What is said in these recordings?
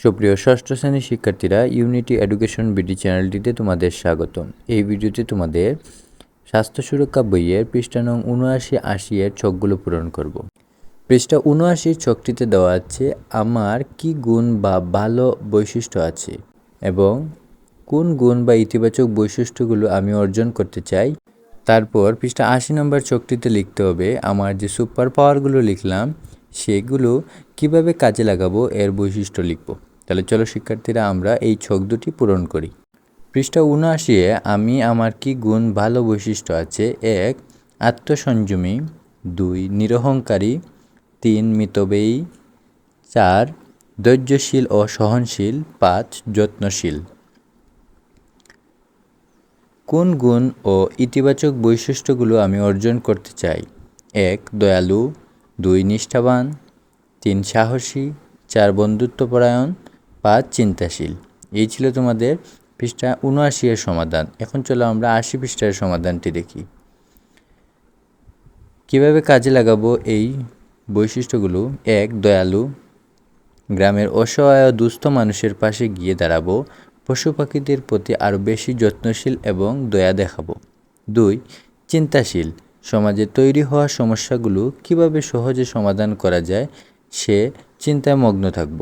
সুপ্রিয় ষষ্ঠ শ্রেণির শিক্ষার্থীরা ইউনিটি এডুকেশন বিডি চ্যানেলটিতে তোমাদের স্বাগতম। এই ভিডিওতে তোমাদের স্বাস্থ্য সুরক্ষা বইয়ের পৃষ্ঠা নং উনআশি আশি এর ছকগুলো পূরণ করব। পৃষ্ঠা উনআশির ছকটিতে দেওয়া আছে, আমার কি গুণ বা ভালো বৈশিষ্ট্য আছে এবং কোন গুণ বা ইতিবাচক বৈশিষ্ট্যগুলো আমি অর্জন করতে চাই। তারপর পৃষ্ঠা আশি নম্বর চকটিতে লিখতে হবে, আমার যে সুপার পাওয়ারগুলো লিখলাম, সেগুলো কীভাবে কাজে লাগাবো এর বৈশিষ্ট্য লিখব। তাহলে চলো শিক্ষার্থীরা, আমরা এই ছক দুটি পূরণ করি। পৃষ্ঠা উনআশিয়ে আমি আমার কি গুণ ভালো বৈশিষ্ট্য আছে? এক, আত্মসংযমী। দুই, নিরহংকারী। তিন, মিতব্যয়ী। চার, ধৈর্যশীল ও সহনশীল। পাঁচ, যত্নশীল। কোন গুণ ও ইতিবাচক বৈশিষ্ট্যগুলো আমি অর্জন করতে চাই? এক, দয়ালু। দুই, নিষ্ঠাবান। তিন, সাহসী। চার, বন্ধুত্বপরায়ণ। পাঁচ চিন্তাশীল। এই ছিল তোমাদের পৃষ্ঠা উনআশি এর সমাধান। এখন চলো আমরা আশি পৃষ্ঠার সমাধানটি দেখি। কীভাবে কাজে লাগাবো এই বৈশিষ্ট্যগুলো? এক, দয়ালু। গ্রামের অসহায় দুস্থ মানুষের পাশে গিয়ে দাঁড়াবো। পশু পাখিদের প্রতি আরও বেশি যত্নশীল এবং দয়া দেখাবো। দুই, চিন্তাশীল। সমাজে তৈরি হওয়া সমস্যাগুলো কীভাবে সহজে সমাধান করা যায় সে চিন্তায় মগ্ন থাকব।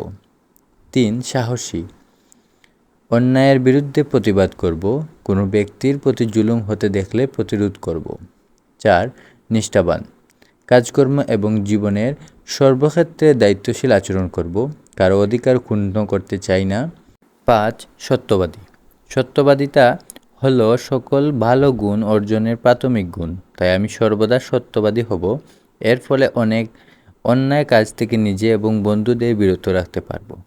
তিন সাহসী। অন্যায়ের বিরুদ্ধে প্রতিবাদ করব, কোনো ব্যক্তির প্রতি জুলুম হতে দেখলে প্রতিরোধ করব। চার, নিষ্ঠাবান। কাজকর্ম এবং জীবনের সর্বক্ষেত্রে দায়িত্বশীল আচরণ করব, কারও অধিকার ক্ষুণ্ণ করতে চাই না। পাঁচ, সত্যবাদী। সত্যবাদিতা হলো সকল ভালো গুণ অর্জনের প্রাথমিক গুণ, তাই আমি সর্বদা সত্যবাদী হব। এর ফলে অনেক অন্যায় কাজ থেকে নিজে এবং বন্ধুদের বিরত রাখতে পারব।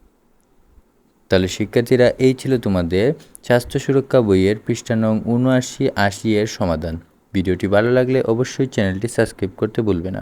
তাহলে শিক্ষার্থীরা এই ছিল তোমাদের স্বাস্থ্য সুরক্ষা বইয়ের পৃষ্ঠা নং উনআশি আশি এর সমাধান। ভিডিওটি ভালো লাগলে অবশ্যই চ্যানেলটি সাবস্ক্রাইব করতে ভুলবে না।